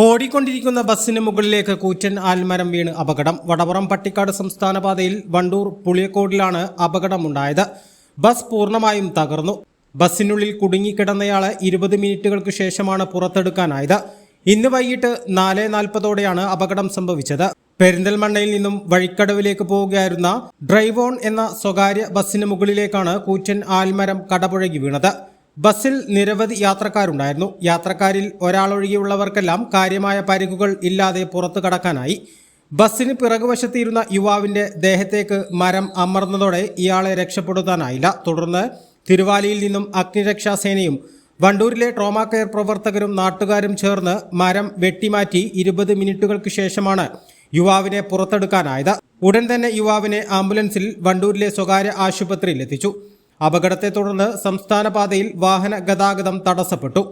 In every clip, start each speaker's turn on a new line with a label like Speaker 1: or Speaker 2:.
Speaker 1: ഓടിക്കൊണ്ടിരിക്കുന്ന ബസ്സിന് മുകളിലേക്ക് കൂറ്റൻ ആൽമരം വീണ് അപകടം. വടവറം പട്ടിക്കാട് സംസ്ഥാന പാതയിൽ വണ്ടൂർ പുളിയക്കോടിലാണ് അപകടമുണ്ടായത്. ബസ് പൂർണമായും തകർന്നു. ബസ്സിനുള്ളിൽ കുടുങ്ങിക്കിടന്നയാളെ ഇരുപത് മിനിറ്റുകൾക്ക് ശേഷമാണ് പുറത്തെടുക്കാനായത്. ഇന്ന് വൈകിട്ട് നാല് നാൽപ്പതോടെയാണ് അപകടം സംഭവിച്ചത്. പെരിന്തൽമണ്ണയിൽ നിന്നും വഴിക്കടവിലേക്ക് പോവുകയായിരുന്ന ഡ്രൈവോൺ എന്ന സ്വകാര്യ ബസ്സിന് മുകളിലേക്കാണ് കൂറ്റൻ ആൽമരം കടപുഴകി വീണത്. ബസ്സിൽ നിരവധി യാത്രക്കാരുണ്ടായിരുന്നു. യാത്രക്കാരിൽ ഒരാളൊഴികെയുള്ളവർക്കെല്ലാം കാര്യമായ പരിക്കുകൾ ഇല്ലാതെ പുറത്തു കടക്കാനായി. ബസ്സിന് പിറകുവശത്തിരുന്ന യുവാവിന്റെ ദേഹത്തേക്ക് മരം അമർന്നതോടെ ഇയാളെ രക്ഷപ്പെടുത്താനായില്ല. തുടർന്ന് തിരുവാലിയിൽ നിന്നും അഗ്നിരക്ഷാസേനയും വണ്ടൂരിലെ ട്രോമാ കെയർ പ്രവർത്തകരും നാട്ടുകാരും ചേർന്ന് മരം വെട്ടിമാറ്റി ഇരുപത് മിനിറ്റുകൾക്ക് ശേഷമാണ് യുവാവിനെ പുറത്തെടുക്കാനായത്. ഉടൻ തന്നെ യുവാവിനെ ആംബുലൻസിൽ വണ്ടൂരിലെ സ്വകാര്യ ആശുപത്രിയിൽ എത്തിച്ചു അപകടത്തെ തുടർന്ന് സംസ്ഥാന പാതയിൽ വാഹന ഗതാഗതം തടസ്സപ്പെട്ടു.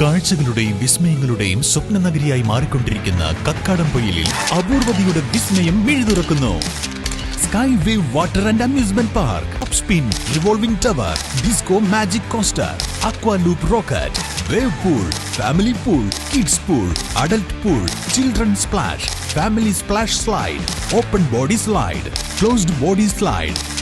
Speaker 2: കാഴ്ചകളുടെയും വിസ്മയങ്ങളുടെയും സ്വപ്ന നഗരിയായി മാറിക്കൊണ്ടിരിക്കുന്ന കക്കാടം പൊയിലിൽ അപൂർവതയുടെ വിസ്മയം മിഴുതുറക്കുന്നു. Sky wave water and amusement park spin revolving tower disco magic coaster aqua loop rocket wave pool family pool kids pool adult pool children splash family splash slide open body slide closed body slide